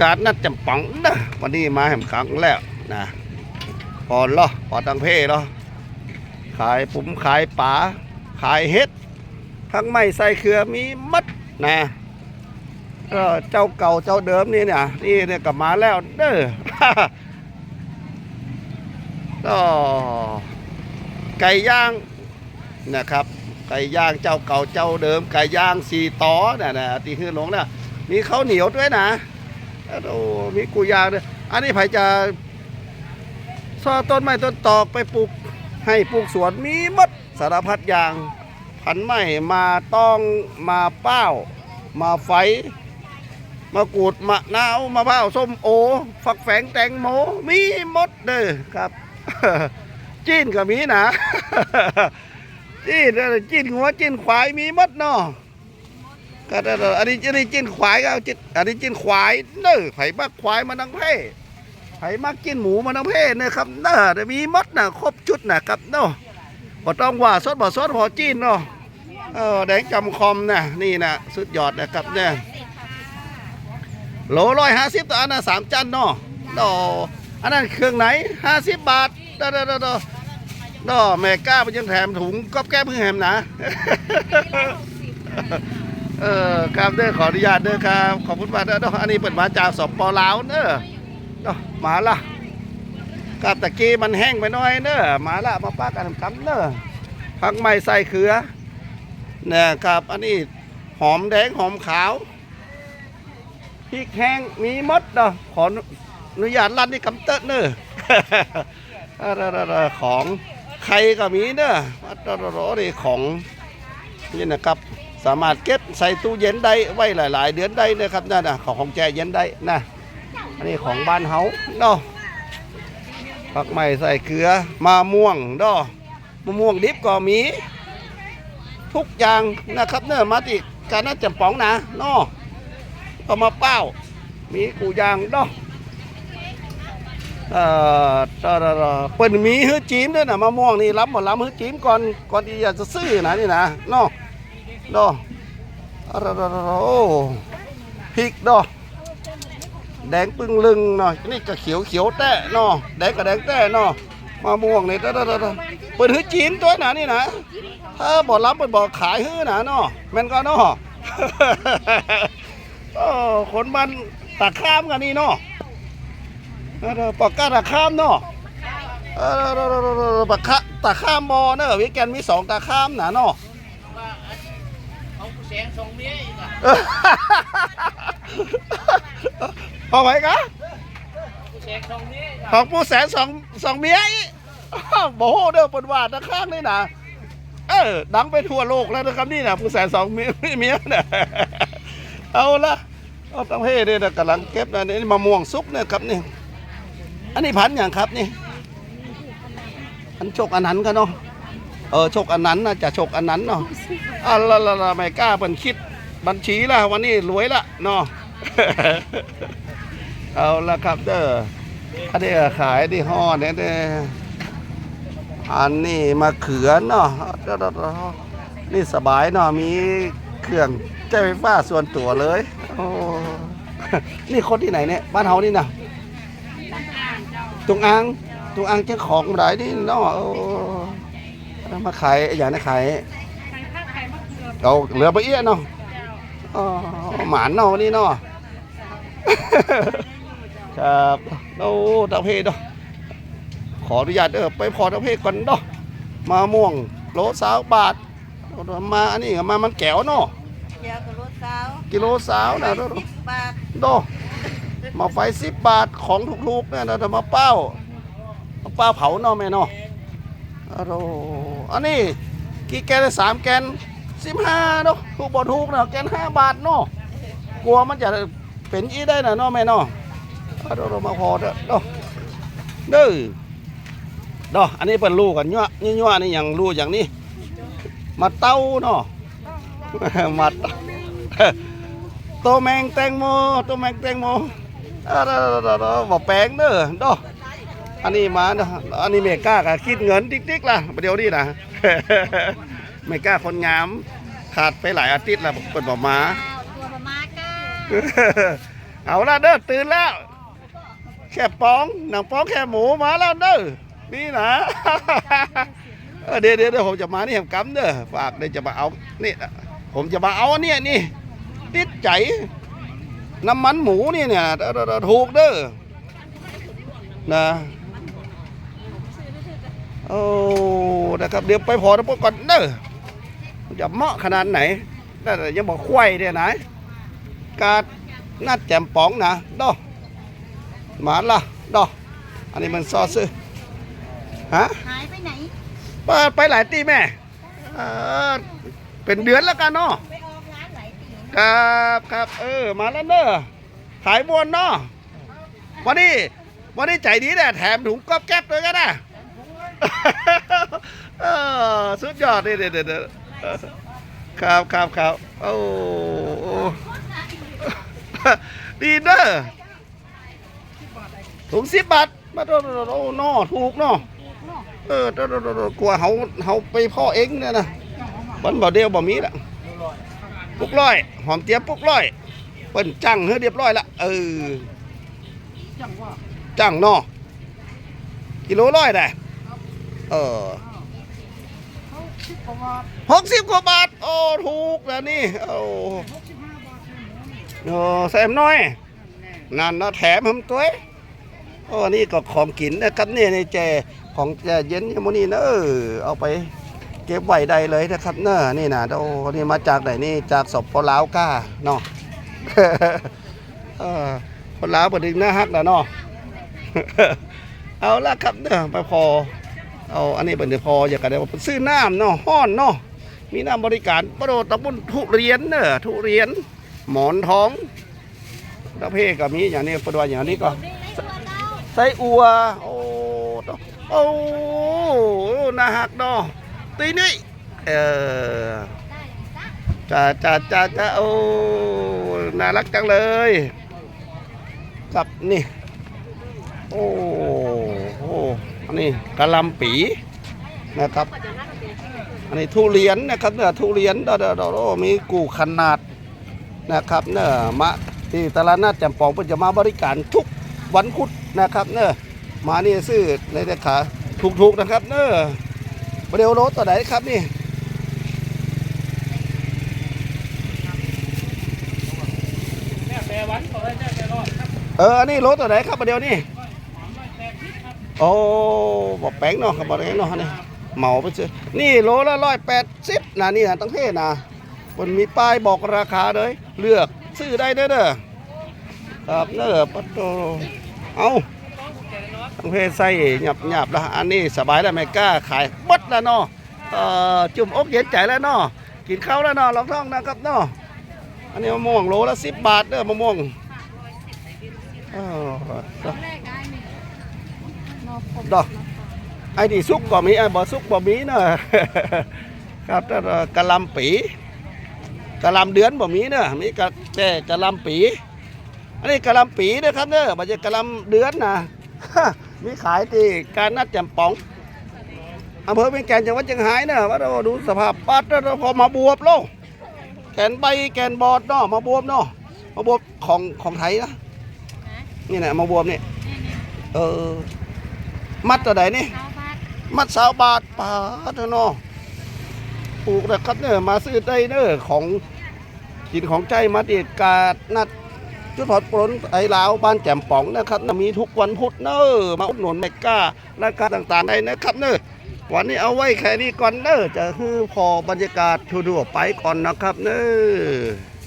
กาศนัดจำปังนะวันนี้มาแหมครั้งแล้วนะปอนเหรอปอนตังเพเหรอขายปุ๋มขายป๋าขายเฮ็ดทั้งไม่ใส่เครือมีมัดนะก็เจ้าเก่าเจ้าเดิมนี่เนี่ยนี่เนี่ยกลับมาแล้วเด้อก็ไก่ย่างนะครับ ไก่ย่างเจ้าเก่าเจ้าเดิม ไก่ย่างสีต่อเนี่ยนะตีขึ้นลงเนี่ยมีข้าวเหนียวด้วยนะ โอ้มีกูยางด้วยอันนี้ไผจะซอต้นไม้ต้นตอกไปปลูกให้ปลูกสวนมีมดสารพัดอย่างพันไม้มาต้องมาเป้า มาไฟมากรูดมะนาวมะพร้าวส้มโอ ฝักแฝงแตงโมมีมดเด้อครับจีนก็มีนะจีนอะไรจีนหัวจีนควายมีมดเนาะ ก็อันนี้อันนี้จีนควายก็เอาจีนอันนี้จีนควายเด้อไผ่มักควายมานังเพ่ไผ่มักกินหมูมานังเพ่เนี่ยครับเด้อมีหมดนะครบชุดนะครับเนาะบ่ต้องว่าสดบ่สดพอจีนเนาะเออแดงจำคอมนะนี่นะสุดยอดนะครับเนี่ยโลร้อยห้าสิบต่ออันนะสามจันเนาะดออันนั้นเครื่องไหนห้าสิบบาทดอดอดอดอดอแม่ก้ามันยังแถมถุงก๊อบแก้มเพิ่งแถมนะ เออครับเด้อขออนุญาตเด้อครับ ขอบคุณมากเด้อเด้ออันนี้เปิดมาจากสปลาวเด้อเด้อมาละกับตะกี้มันแห้งไปหน่อยเด้อมาละมาป้ากันทำเด้อผักไม้ใส่เขือเนี่ยครับอันนี้หอมแดงหอมขาวพริกแห้งมีมดเนาะขออนุญาตรันนี่กำเตอะเนอะของใครก็มีเนอะวัดรอนี่ของนี่นะครับ สามารถเก็บใส่ตู้เย็นได้ไว้หลาย ๆ เดือนได้นะครับนั่นนะของของแจเย็นได้นะอันนี้ของบ้านเฮาเนาะผักใหม่ใส่เกลือมะม่วงเนาะมะม่วงดิบก็มี ทุกอย่างนะครับเนอะมาติการน่าจะป๋องนะเนาะเอามาเป้ามีกูยางดอกเอ่อตออเปิ้นมีฮื้อจีมด้วยนะมะม่วงนี่รับหมดรับฮื้อจีมก่อนก่อนที่อยากจะซื้อนะนี่นะเนาะ ดอกอะระระระโอ้พริกดอแดงปึ้งลึงเนาะนี่ก็เขียวเขียวแต้เนาะแดงก็แดงแต้เนาะมะม่วงนี่ตอตอตอเปิ้นฮื้อจีมตัวหนะนี่นะถ้าบ่รับเปิ้นบ่ขายฮื้อนะเนาะแม่นก็เนาะโอ้คนบ้านตาข้ามกันนี่เนาะเอปากกาตาข้ามเนาะเอปากกาตาข้ามบอเนอะวิแกนมีสองตาข้ามหนะเนาะ สงสองเมียอีกอะเออเอาไว้กะแสงสองเมียอีกของผู้แสนสองสองเมียอีกอ้าวโบโหเด้อปนว่าตาข้ามนี่นะเออดังไปทั่วโลกแล้วนะครับนี่นะผู้แสนสองเมียเมียเนี่ยเอาละเอาตั้งเฮ่เนี่ยนะกำลังเก็บนะนี่มะม่วงซุปเนี่ยครับนี่อันนี้พันธุ์อย่างครับนี่พันธุ์โชคอันนั้นกันเนาะ เออโชคอันนั้นนะจะโชคอันนั้นเนาะอะละละละไม่กล้าเป็นคิดบัญชีละวันนี้รวยละเนาะเอาละครับเด้ออันนี้ขายที่ห่อเนี่ยเด้ออันนี้มะเขือเนาะนี่สบายเนาะมีเครื่องใช้ไฟฟ้าส่วนตัวเลยโอ้นี่คนที่ไหนเนี่ยบ้านเฮานี่นะตุงอังตุงอังเจ้าของหลายนี่เนาะ เออเอามาขายอย่างนี้ขายเอาเหลือไปเอี้ยเนาะอ๋อหมานเนาะวันนี้เนาะ ครับโอ้ตะเพเนาะขออนุญาตเด้อไปพอตะเพก่อนเนาะมาม่วงโลสาวบาทเอามาอันนี้ก็มามันแก้วเนาะเดี๋ยวก็รถสาวกิโลสาวนะสิบบาทโดมาไฟสิบบาทของถูกๆเนี่ยเราจะมาเป้ามาเป้าเผาเนาะแม่เนาะอะโร อันนี้กี่แกนสามแกนสิบห้าเนาะถูกบ่ถูกเนาะแกนห้าบาทเนาะกลัวมันจะเป็นอีได้นะเนาะแม่เนาะอะโรมาพอเด้อเนาะเด้อเนาะอันนี้เป็นลูกกันยั่วยั่วนี่อย่างลูกอย่างนี้มาเต้าเนาะมาเต้าตัวแมงแตงโมตัวแมงแตงโมอ่าๆๆๆบ่แปลงเด้อดอ อันนี้มาเด้ออันนี้เมก้าก็คิดเงินติ๊กๆล่ะเดี๋ยวนี้นะเมก้าคนงามขาดไปหลายอาทิตย์แล้วเปิดบ่มาตัวประมาณก้าเอาละเด้อตื่นแล้วแค่ป้องหนังป้องแค่หมูมาแล้วเด้อนี่นะเออเดี๋ยวเดี๋ยวเดี๋ยวผมจะมานี่แหมกำเด้อฝากเดี๋ยวจะมาเอานี่ผมจะมาเอาเนี่ยนี่ติดใจน้ำมันหมูนี่เนี่ยเด้อเด้อเด้อถูกเด้อนะ โอ้นะครับเดี๋ยวไปพอนะพวกก่อนเด้อจะเหมาะขนาดไหนแต่ยังบอกควายเนี่ยนะกาดนัดแจมป๋องนะดอหมาละดออันนี้มันซอซื้อฮะหายไปไหนเปิดไปหลายตีแม่เออเป็นเดือนแล้วกันเนาะไปออกร้านไหนตีครับครับเออมาแล้วเนอะขายบวนเนาะวันนี้วันนี้ใจดีแน่แถมถุงก๊อบแก๊บด้วยกันนะเออ สุดยอดนี่เด็ดเด็ดครับครับครับโอ้โอ้ดีเด้อถุงสิบบาทมาโดนโอ้นอถูกเนาะเออโดนโดโดกลัวเขาเขาไปพ่อเองเนี่ยนะมันบ่เดียวบ่มีละปุกร้อย หอมเจี๊ยบปุกร้อยเปิ้นจังเฮ้เรียบร้อยละเออจังเนาะกิโลร้อยได้ เออหกสิบกว่าบาท โอ้ ถูกแล้วนี่ โอ้โอ้แซมน้อย นั่นเนาะแถมผมตัวโอ้นี่ก็ของกินนะครับนี่ในแจของแจเย็นโมนี่นะเออเอาไปเก็บไว้ได้เลยนะครับเนอะนี่นะโอ้นี่มาจากไหนนี่จากสปลาวก้าเนาะเออคนลาวประดึงหน้าฮักนะเนาะเอาละครับเนอะไปพอ เอาอันนี้เป็นเดี๋ยวพออยากกันเดี๋ยวซื้อน้ำเนาะห้อนเนาะมีน้ำบริการประโดดตะบุนทุเรียนเนอะทุเรียน หมอนทองตะเพก็มีอย่างนี้ประดวอย่างนี้ก็ไส้อัวโอ้โอ้น่าหักเนาะตีนี่เออจ้าจ้าจ้าจ้าโอ้น่ารักจังเลยกับนี่โอ้ อันนี้กะลำปีนะครับ อันนี้ทุเรียนนะครับเนื้อทุเรียนดอดอดอมีกูขนาดนะครับเนื้อมะที่ตลาดนัดแจำปองเพิ่นจะมาบริการทุกวันพุธนะครับเนื้อมานี่ซื้อในราคาถูกๆนะครับเนื้อประเดี๋ยวรถตัวไหนครับนี่เอออันนี้รถตัวไหนครับประเดี๋ยวนี่ โอ้บอกแป้งเนาะครับบอกแป้งเนาะนี่เหมาไปซื้อนี่โลละร้อยแปดสิบนะนี่นะตั้งเทศนะมันมีป้ายบอกราคาเลย เลือกซื้อได้เด้อเด้อครับเนอปัตโตเอาตั้งเพศใส่หยับหยับละอันนี้สบายแล้วไม่กล้าขายบดแล้วเนาะเอ่อจุ่มอกเย็นใจแล้วเนาะกินข้าวแล้วเนาะลองท้องนะครับเนาะอันนี้มะม่วงโลละสิบบาทเด้อมะม่วงเออ ดอกไอ้ที่ซุกก็มีไอ้บ่ซุกบ่มีเนอะครับแต่ว่ากะหลำปีกะหลำเดือนบ่มีเนอะมีกะแต่กะหลำปี อันนี้กะหลำปีนะครับเนอะบ่ใช่กะหลำเดือนนะมีขายที่การนัดจำปองอำเภอเวียงแก่นจังหวัดเชียงรายเนอะว่าเราดูสภาพปัดแล้วพอมาบวบโลกแกนใบแกนบอดเนาะมาบวบเนาะมาบวบของของไทยนะนี่แหละมาบวบนี่เออ มัดตัวไหนนี่ มัดสาวบาทปาเถอะเนาะปลูกนะครับเนอะมาซื้อได้เนอะของกินของใจมาเด็ดกาดนัดจุดผอดปลนไอ้ลาวบ้านแจ่มป๋องนะครับมีทุกวันพุธเนอะมาอุดหนุนเมการาคาต่างๆได้นะครับเนอะวันนี้เอาไว้แค่นี้ก่อนเนอะจะคือพอบรรยากาศทั่วๆไปก่อนนะครับเนอะ